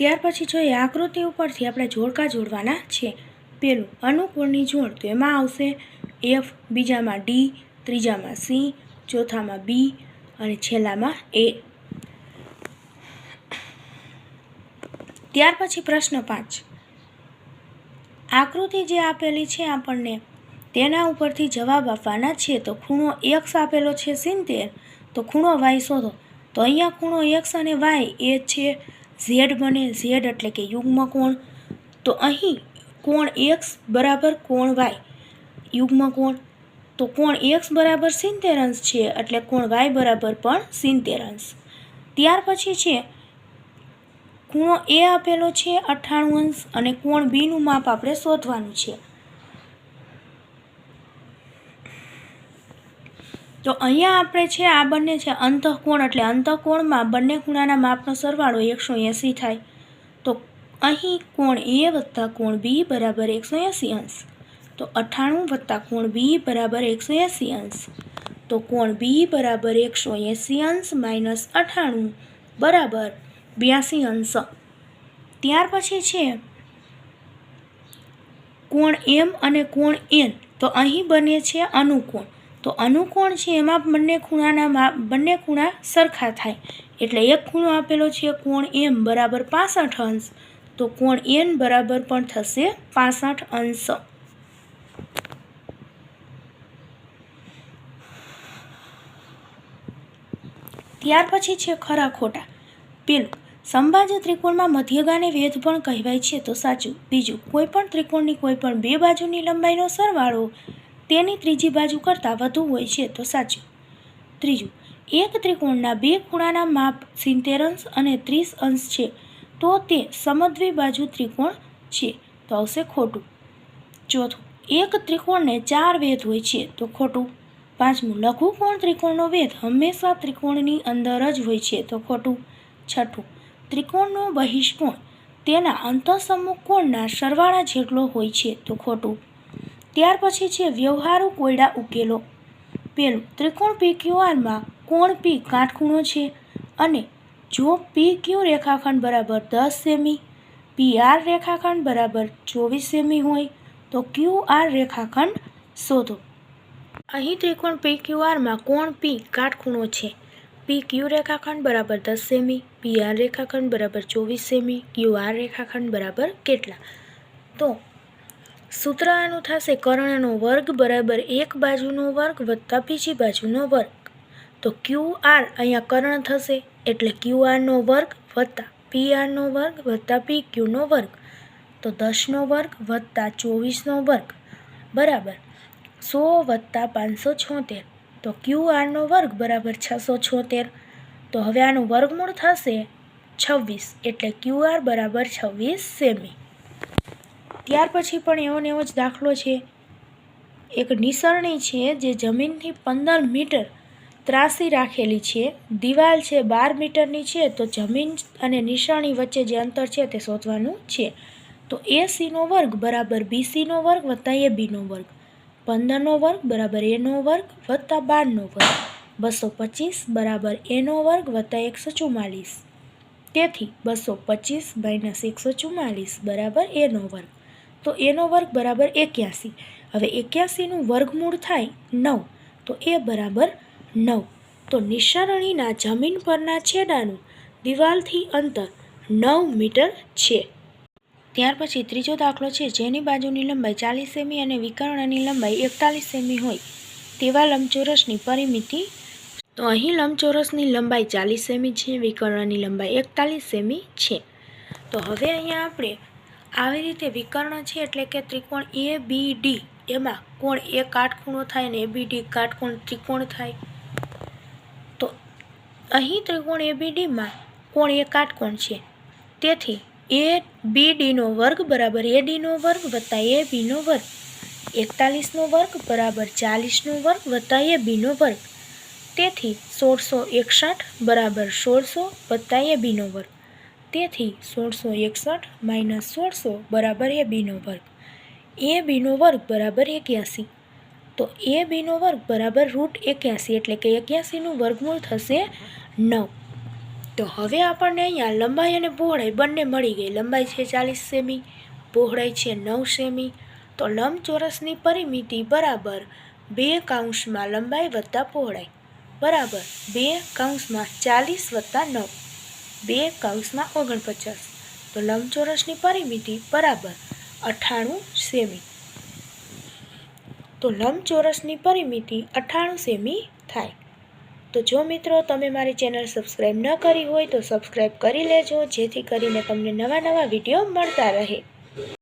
ત્યાર પછી જોઈએ આકૃતિ ઉપરથી આપણે જોડકા જોડવાના છે. પેલું અનુકૂળની જોડ તો એમાં આવશે એફ બીજામાં ડી ત્રીજામાં સી ચોથામાં બી અને છેલ્લામાં એ ત્યાર પછી પ્રશ્ન પાંચ. આકૃતિ જે આપેલી છે આપણને તેના ઉપરથી જવાબ આપવાના છે. તો ખૂણો એક્સ આપેલો છે સિત્તેર. તો ખૂણો વાય શોધો. તો અહીંયા ખૂણો એક્સ અને વાય એ છે ઝેડ બને, ઝેડ એટલે કે યુગ્મ કોણ. તો અહીં કોણ એક્સ બરાબર કોણ વાય? યુગ્મ કોણ. તો કોણ એક્સ બરાબર સિત્તેર અંશ છે, એટલે કોણ વાય બરાબર પણ સિત્તેર અંશ ત્યાર પછી છે, ખૂણો એ આપેલો છે અઠ્ઠાણું અંશ અને કોણ બીનું માપ આપણે શોધવાનું છે. તો અહીંયા આપણે છે, આ બંને છે, અંતઃકોણ એટલે અંતઃકોણમાં બંને ખૂણાના માપનો સરવાળો એકસો એંસી થાય. તો અહીં કોણ એ વત્તા કોણ બી બરાબર એકસો એંસી અંશ. તો અઠ્ઠાણું વત્તા કોણ બી બરાબર એકસો એંસી અંશ. તો કોણ બી બરાબર એકસો એંસી અંશ માઇનસ અઠ્ઠાણું બરાબર બ્યાસી અંશ. ત્યાર પછી છે, કોણ એમ અને કોણ એન. તો અહીં બને છે અનુકોણ. તો અનુકોણ છે? એમાં બંને ખૂણાના બંને ખૂણા સરખા થાય. એટલે એક ખૂણો આપેલો છે કોણ એમ બરાબર પાસઠ અંશ. તો કોણ એન બરાબર પણ થશે પાસઠ અંશ. ત્યાર પછી છે ખરા ખોટા. પેલું સંભાજ્ય ત્રિકોણમાં મધ્યગાને વેધ પણ કહેવાય છે. તો સાચું. બીજું, કોઈ પણ ત્રિકોણની કોઈ પણ બે બાજુની લંબાઈનો સરવાળો તેની ત્રીજી બાજુ કરતાં વધુ હોય છે તો સાચું. ત્રીજું, એક ત્રિકોણના બે ખૂણાના માપ સિત્તેર અંશ અને ત્રીસ અંશ છે, તો તે સમદ્વી બાજુ ત્રિકોણ છે, તો આવશે ખોટું. ચોથું, એક ત્રિકોણને ચાર વેધ હોય છે, તો ખોટું. પાંચમું લઘુકોણ ત્રિકોણનો વેધ હંમેશા ત્રિકોણની અંદર જ હોય છે, તો ખોટું. છઠ્ઠું, ત્રિકોણનો બહિષ્કોણ, તેના અંતઃસમુખ કોણના સરવાળા જેટલો હોય છે, તો ખોટું. ત્યાર પછી છે વ્યવહારુ કોયડા ઉકેલો. પેલું, ત્રિકોણ પી ક્યુ આરમાં કોણ પી કાટખૂણો છે અને જો પી ક્યુ રેખાખંડ બરાબર દસ સેમી, પી આર રેખાખંડ બરાબર ચોવીસ સેમી હોય, તો ક્યુ આર રેખાખંડ શોધો. અહીં ત્રિકોણ પી ક્યુ આરમાં કોણ પી કાટખૂણો છે? પી ક્યુ રેખાખંડ બરાબર દસ સેમી, પી આર રેખાખંડ બરાબર ચોવીસ સેમી, ક્યુ આર રેખાખંડ બરાબર કેટલા? તો સૂત્ર આનું થશે કર્ણનો વર્ગ બરાબર એક બાજુનો વર્ગ વત્તા બીજી બાજુનો વર્ગ. તો ક્યુ આર અહીંયા કર્ણ થશે એટલે ક્યુ આરનો વર્ગ વત્તા પી આરનો વર્ગ વત્તા પી ક્યુનો વર્ગ. તો દસનો વર્ગ વત્તા ચોવીસનો વર્ગ. બરાબર. સો વત્તા પાંચસો છોતેર. તો ક્યુ આરનો વર્ગ બરાબર છસો છોતેર. તો હવે આનું વર્ગમૂળ થશે છવ્વીસ એટલે ક્યુ આર બરાબર છવ્વીસ સેમી. ત્યાર પછી પણ એવો ને એવો જ દાખલો છે. એક નિસરણી છે જે જમીનથી પંદર મીટર ત્રાસી રાખેલી છે. દિવાલ છે બાર મીટરની છે, તો જમીન અને નિસરણી વચ્ચે જે અંતર છે તે શોધવાનું છે. તો એ સીનો વર્ગ બરાબર બીસીનો વર્ગ વત્તા એ બીનો વર્ગ. પંદરનો વર્ગ બરાબર એનો વર્ગ વત્તા બારનો વર્ગ. બસો પચીસ બરાબર એનો વર્ગ વત્તા એકસો ચુમ્માલીસ તેથી બસો પચીસ માઇનસ એકસો ચુમ્માલીસ બરાબર એનો વર્ગ. તો એનો વર્ગ બરાબર એક્યાસી. હવે એક્યાસીનું વર્ગમૂળ થાય નવ, તો એ બરાબર નવ. તો નિસરણીના જમીન પરના છેડાનું દિવાલથી અંતર નવ મીટર છે. ત્યાર પછી ત્રીજો દાખલો છે, જેની બાજુની લંબાઈ ચાલીસ સેમી અને વિકર્ણની લંબાઈ એકતાલીસ સેમી હોય તેવા લંબચોરસની પરિમિતિ. તો અહીં લંબચોરસની લંબાઈ ચાલીસ સેમી છે, વિકર્ણની લંબાઈ એકતાલીસ સેમી છે. તો હવે અહીંયા આપણે આવી રીતે વિકર્ણ છે એટલે કે ત્રિકોણ એ બી ડી એમાં કોણ એ કાટખૂણો થાય ને એ બી ડી કાટકોણ ત્રિકોણ થાય. તો અહીં ત્રિકોણ એ બી ડીમાં કોણ એ કાટકોણ છે? તેથી એ બી ડીનો વર્ગ બરાબર એ ડીનો વર્ગ વત્તા એ બીનો વર્ગ. એકતાલીસનો વર્ગ બરાબર ચાલીસનો વર્ગ વત્તા એ બીનો વર્ગ. તેથી સોળસો એકસઠ બરાબર સોળસો વત્તા એ બીનો વર્ગ. તેથી સોળસો એકસઠ માઇનસ સોળસો બરાબર એ બીનો વર્ગ. એ બીનો વર્ગ બરાબર એક્યાસી. તો એ બીનો વર્ગ બરાબર રૂટ એક્યાસી એટલે કે એક્યાસીનું વર્ગમૂળ થશે નવ. તો હવે આપણને અહીંયા લંબાઈ અને પહોળાઈ બંને મળી ગઈ. લંબાઈ છે ચાલીસ સેમી, પહોળાઈ છે નવ સેમી. તો લંબચોરસની પરિમિતિ બરાબર બે કાઉન્સમાં લંબાઈ વત્તા પહોળાઈ. બરાબર બે કાઉન્સમાં ચાલીસ વત્તા નવ. બે કૌંસમાં ઓગણપચાસ. તો લંબચોરસની પરિમિતિ બરાબર અઠ્ઠાણું સેમી. તો લંબચોરસની પરિમિતિ અઠ્ઠાણું સેમી થાય. તો જો મિત્રો તમે મારી ચેનલ સબસ્ક્રાઈબ ન કરી હોય તો સબસ્ક્રાઈબ કરી લેજો, જેથી કરીને તમને નવા નવા વીડિયો મળતા રહે.